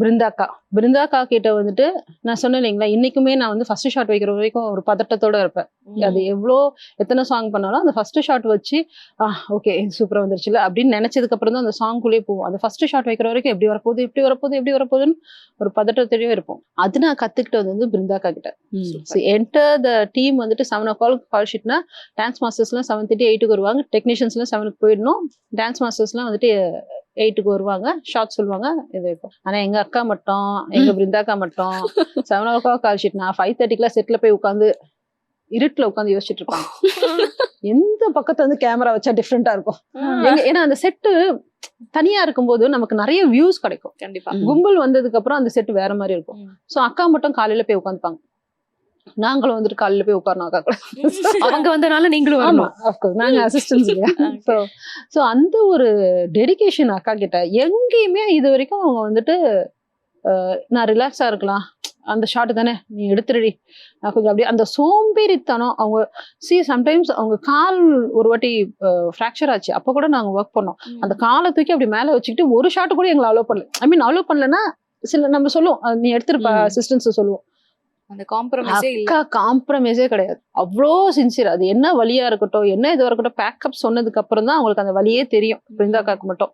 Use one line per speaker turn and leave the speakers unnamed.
பிருந்தாக்கா. பிருந்தாக்கா கிட்ட வந்துட்டு நான் சொன்னேன் இல்லைங்களா இன்னைக்குமே நான் வந்து ஃபர்ஸ்ட் ஷாட் வைக்கிற வரைக்கும் ஒரு பதட்டத்தோட இருப்பேன். அது எவ்வளோ எத்தனை சாங் பண்ணாலும் அந்த ஃபர்ஸ்ட் ஷாட் வச்சு ஆ ஓகே சூப்பரா வந்துருச்சுல அப்படின்னு நினைச்சதுக்கு அப்புறம் தான் அந்த சாங்குள்ளே போவோம். அந்த ஃபர்ஸ்ட் ஷாட் வைக்கிற வரைக்கும் எப்படி வரப்போகுது எப்படி வரப்போகுது எப்படி வரப்போகுதுன்னு ஒரு பதட்டத்தோடய இருப்போம். அது நான் கத்துக்கிட்டது வந்து பிருந்தாக்கா கிட்ட. என்டர் த டீம் வந்துட்டு செவன் ஓ கிளாக் கால் ஷீட்னா டான்ஸ் மாஸ்டர்ஸ்லாம் செவன் தேர்ட்டி எயிட்டுக்கு வருவாங்க. டெக்னீஷியன்ஸ்லாம் செவனுக்கு போயிடணும். டான்ஸ் மாஸ்டர்ஸ்லாம் வந்துட்டு எயிட்டுக்கு வருவாங்க. ஷார்ட் சொல்லுவாங்க. இது இருக்கும் ஆனா எங்க அக்கா மட்டும் எங்க பிருந்தாக்கா மட்டும் seven o'clock call sheet நான் ஃபைவ் தேர்ட்டிக்குலாம் செட்ல போய் உட்காந்து இருட்டுல உட்காந்து யோசிச்சுட்டு இருப்பாங்க. எந்த பக்கத்துல வந்து கேமரா வச்சா டிஃப்ரெண்டா இருக்கும். ஏன்னா அந்த செட்டு தனியா இருக்கும்போது நமக்கு நிறைய வியூஸ் கிடைக்கும்.
கண்டிப்பா.
கும்பல் வந்ததுக்கு அப்புறம் அந்த செட் வேற மாதிரி இருக்கும். சோ அக்கா மட்டும் காலையில போய் உட்காந்துப்பாங்க. நாங்களும் வந்துட்டு காலையில போய் உட்காரணும்
அவங்க வந்தனால நீங்களும்
ஆமா அஃப்கோர்ஸ் நாங்க அசிஸ்டன்ஸ் இல்லையா? ஸோ ஸோ அந்த ஒரு டெடிகேஷன் அக்கா கிட்ட எங்கேயுமே இது வரைக்கும் அவங்க வந்துட்டு நான் ரிலாக்ஸா இருக்கலாம். அந்த ஷாட் தானே? நீ எடுத்துருடி. நான் கொஞ்சம் அப்படியே அந்த சோம்பேறித்தனம் அவங்க சி சம்டைம்ஸ் அவங்க கால் ஒரு வாட்டி ஃப்ராக்சர் ஆச்சு. அப்போ கூட நாங்க ஒர்க் பண்ணோம். அந்த காலை தூக்கி அப்படி மேல வச்சுக்கிட்டு ஒரு ஷாட் கூட எங்களை அலோவ் பண்ணல. ஐ மீன் அலோவ் பண்ணலன்னா சில நம்ம சொல்லுவோம் நீ எடுத்துருப்பா. அசிஸ்டன்ஸ் சொல்லுவோம்.
அந்த காம்ப்ரமைஸே இல்ல.
அக்கா காம்ப்ரமைஸே கிடையாது. அவ்வளோ சின்சியர் அது என்ன வலியா இருக்கட்டும் என்ன இதுவா இருக்கட்டும் பேக்கப் சொன்னதுக்கு அப்புறம் தான் அவங்களுக்கு அந்த வலியே தெரியும். பிருந்தாக்காக்கு மட்டும்.